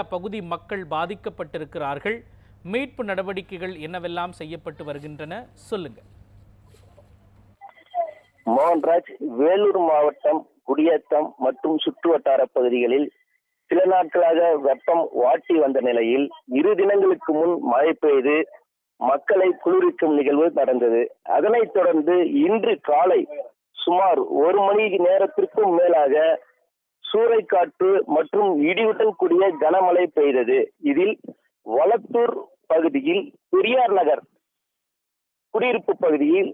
பகுதி மக்கள் பாதிக்கப்பட்டிருக்கிறார்கள். மீட்பு நடவடிக்கைகள் என்னவெல்லாம் செய்யப்பட்டு வருகின்றன? சொல்லுங்க. மோகன்ராஜ் வேலூர் மாவட்டம் குடியேத்தம் மற்றும் சுற்றுவட்டார பகுதிகளில் சில நாட்களாக வெப்பம் வாட்டி வந்த நிலையில் இரு தினங்களுக்கு முன் மழை பெய்து மக்களை குளிர்விக்கும் நிகழ்வு நடந்தது. அதனைத் தொடர்ந்து இன்று காலை சுமார் ஒரு மணி நேரத்திற்கும் மேலாக சூறைக்காற்று மற்றும் இடியுடன் கூடிய கனமழை பெய்தது. இதில் வளத்தூர் பகுதியில் பெரியார் நகர் குடியிருப்பு பகுதியில்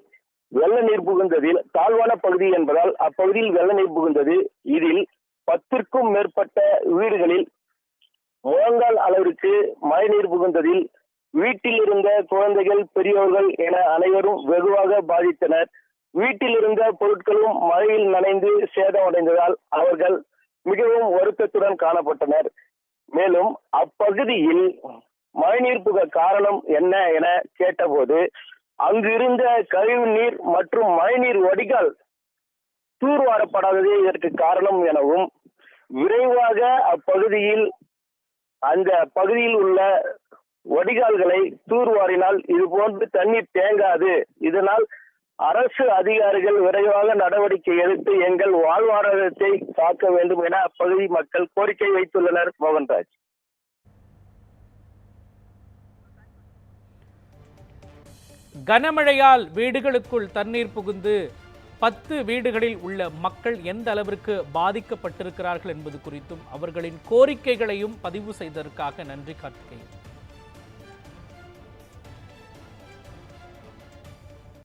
வெள்ள நீர் புகுந்ததில் தாழ்வான பகுதி என்பதால் அப்பகுதியில் வெள்ள நீர் புகுந்தது. இதில் பத்திற்கும் மேற்பட்ட வீடுகளில் முழங்கால் அளவிற்கு மழைநீர் புகுந்ததில் வீட்டில் இருந்த குழந்தைகள் பெரியோர்கள் என அனைவரும் வெகுவாக பாதித்தனர். வீட்டில் இருந்த பொருட்களும் மழையில் நனைந்து சேதமடைந்ததால் அவர்கள் மிகவும் வருத்தத்துடன் காணப்பட்டனர். மேலும் அப்பகுதியில் மழைநீர் புக காரணம் என்ன என கேட்டபோது அங்கிருந்த கழிவு நீர் மற்றும் மழைநீர் வடிகால் தூர்வாரப்படாததே இதற்கு காரணம் எனவும் விரைவாக அப்பகுதியில் அந்த பகுதியில் உள்ள வடிகால்களை தூர்வாரினால் இது போன்று தண்ணீர் தேங்காது. இதனால் அரசு அதிகாரிகள் விரைவாக நடவடிக்கை எடுத்து எங்கள் வாழ்வாதாரத்தை காக்க வேண்டும் என அப்பகுதி மக்கள் கோரிக்கை வைத்துள்ளனர் மோகன்ராஜ். கனமழையால் வீடுகளுக்குள் தண்ணீர் புகுந்து பத்து வீடுகளில் உள்ள மக்கள் எந்த அளவிற்கு பாதிக்கப்பட்டிருக்கிறார்கள் என்பது குறித்தும் அவர்களின் கோரிக்கைகளையும் பதிவு செய்ததற்காக நன்றி கார்த்திகேயன்.